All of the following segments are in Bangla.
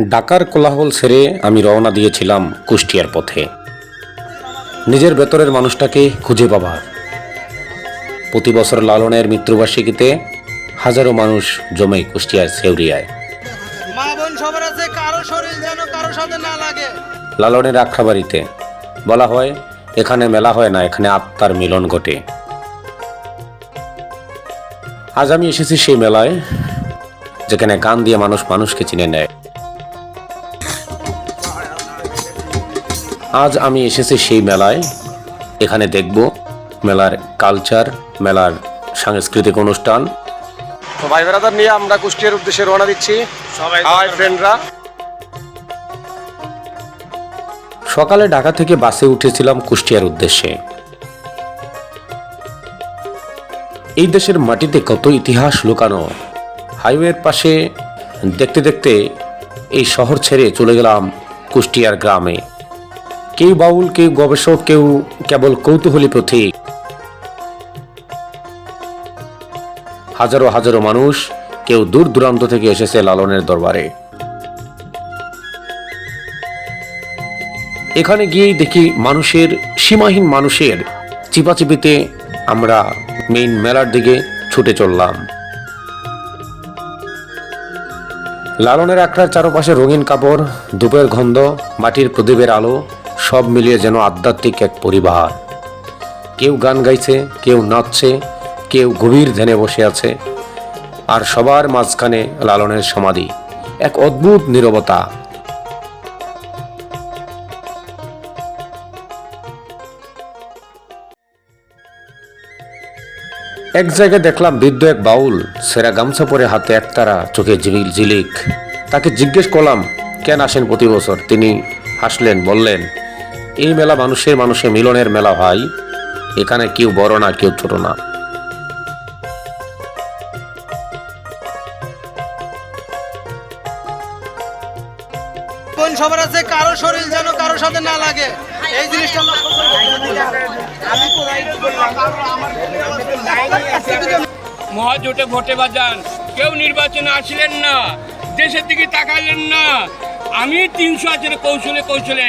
ডাকার কোলাহল সেরে আমি রওনা দিয়েছিলাম কুষ্টিয়ার পথে। নিজের ভেতরের মানুষটাকে খুঁজে পাবার প্রতি বছর লালনের মৃত্যুবার্ষিকীতে হাজারো মানুষ জমে কুষ্টিয়ার সেউরিয়ায়। লালনের আখড়াবাড়িতে বলা হয় এখানে মেলা হয় না এখানে আত্মার মিলন ঘটে। আজ আমি এসেছি সেই মেলায় যেখানে গান দিয়ে মানুষ মানুষকে চিনে নেয়। আজ আমি এসেছি সেই মেলায়। এখানে দেখব মেলার কালচার মেলার সাংস্কৃতিক অনুষ্ঠান। তো ভাই বেড়াদার নিয়ে আমরা কুষ্টিয়ার উদ্দেশ্যে রওনা দিচ্ছি। সবাই ফ্রেন্ডরা সকালে ঢাকা থেকে বাসে উঠেছিলাম কুষ্টিয়ার উদ্দেশ্যে। এই দেশের মাটিতে কত ইতিহাস লুকানো হাইওয়ের পাশে দেখতে দেখতে এই শহর ছেড়ে চলে গেলাম কুষ্টিয়ার গ্রামে। কেউ বাউল, কেউ গবেষক, কেউ কেবল কৌতূহলী প্রতীক। হাজারো হাজারো মানুষ কেউ দূর দূরান্ত থেকে এসেছে লালনের দরবারে। এখানে গিয়েই দেখি মানুষের, সীমাহীন মানুষের চিপাচিপিতে আমরা মেইন মেলার দিকে ছুটে চললাম। লালনের আখড়ার চারপাশে রঙিন কাপড়, ধূপের গন্ধ, মাটির প্রদীপের আলো সব মিলিয়ে যেন আধ্যাত্মিক এক পরিবার। কেউ গান গাইছে, কেউ নাচছে, কেউ গভীর ধ্যানে বসে আছে, আর সবার মাঝখানে লালনের সমাধি, এক অদ্ভুত নীরবতা। এক জায়গায় দেখলাম বৃদ্ধ এক বাউল, সেরা গামছা পরে হাতে একতারা চোখে জিবিল জিলিক তাকে জিজ্ঞেস করলাম, কেন আসেন প্রতি বছর? তিনি হাসলেন, বললেন এই মেলা মানুষের মানুষের মিলনের মেলা ভাই। এখানে কেউ বড় না কেউ ছোট না। সবার আছে? কারও শরীর যেন কারও সাথে না লাগে। এই জিনিসটা মহাজোটে ভোটে বাজান। কেউ নির্বাচনে আসলেন না দেশের দিকে তাকালেন না। আমি তিনশো আছেন কৌশলে কৌশলে।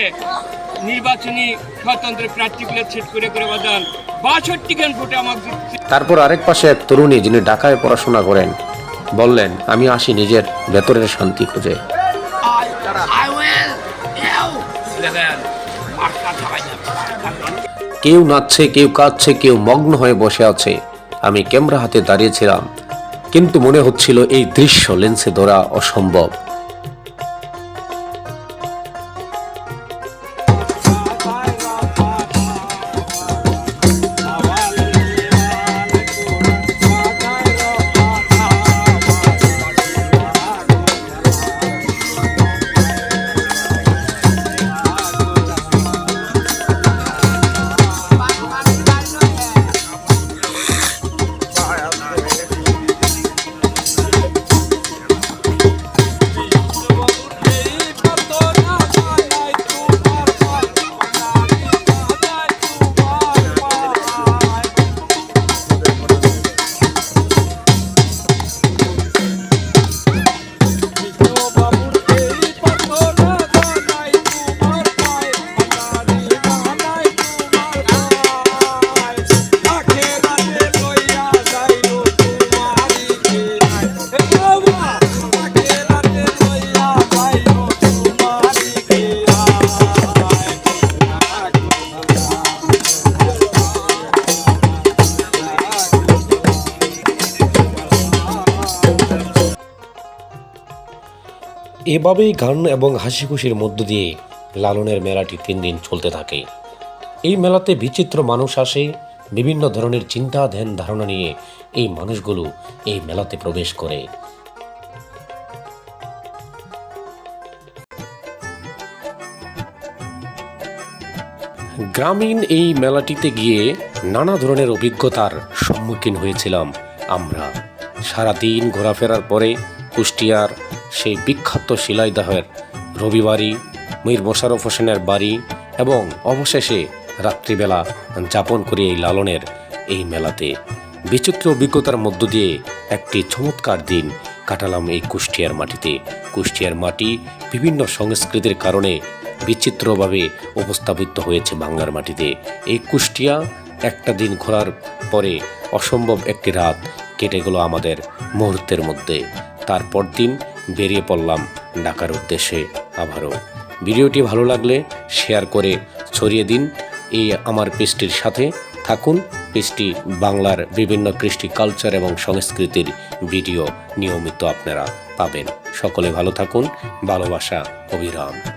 নির্বাচনী স্বতন্ত্র প্রার্থীগুলো সেট করে করে বাজান। বাষট্টি খান ভোটে জিততে তারপর আরেক পাশে এক তরুণী যিনি ঢাকায় পড়াশোনা করেন, বললেন, আমি আসি নিজের ভেতরের শান্তি খুঁজে। কেউ নাচছে, কেউ কাঁদছে, কেউ মগ্ন হয়ে বসে আছে। আমি ক্যামেরা হাতে দাঁড়িয়েছিলাম, কিন্তু মনে হচ্ছিল এই দৃশ্য লেন্সে ধরা অসম্ভব। এভাবেই গান এবং হাসি খুশির মধ্য দিয়ে লালনের মেলাটি তিন দিন চলতে থাকে। এই মেলাতে বিচিত্র মানুষ আসে, বিভিন্ন ধরনের চিন্তা ধ্যান ধারণা নিয়ে এই মানুষগুলো এই মেলাতে প্রবেশ করে। গ্রামীণ এই মেলাটিতে গিয়ে নানা ধরনের অভিজ্ঞতার সম্মুখীন হয়েছিলাম আমরা। সারাদিন ঘোরাফেরার পরে কুষ্টিয়ার সেই বিখ্যাত শিলাইদাহের রবিবাড়ি মীর মোশারফ হোসেনের বাড়ি এবং অবশেষে রাত্রিবেলা যাপন করি এই লালনের এই মেলাতে। বিচিত্র অভিজ্ঞতার মধ্য দিয়ে একটি চমৎকার দিন কাটালাম এই কুষ্টিয়ার মাটিতে। কুষ্টিয়ার মাটি বিভিন্ন সংস্কৃতির কারণে বিচিত্রভাবে উপস্থাপিত হয়েছে বাংলার মাটিতে। এই কুষ্টিয়া একটা দিন ঘোরার পরে অসম্ভব একটি রাত কেটে গেল আমাদের মুহূর্তের মধ্যে। তারপর দিন বেরিয়ে পড়লাম ডাকার উদ্দেশ্যে আবারও। ভিডিওটি ভালো লাগলে শেয়ার করে ছড়িয়ে দিন। এই আমার পেজটির সাথে থাকুন। পেজটি বাংলার বিভিন্ন কৃষ্টি কালচার এবং সংস্কৃতির ভিডিও নিয়মিত আপনারা পাবেন। সকলে ভালো থাকুন। ভালোবাসা, অবিরাম।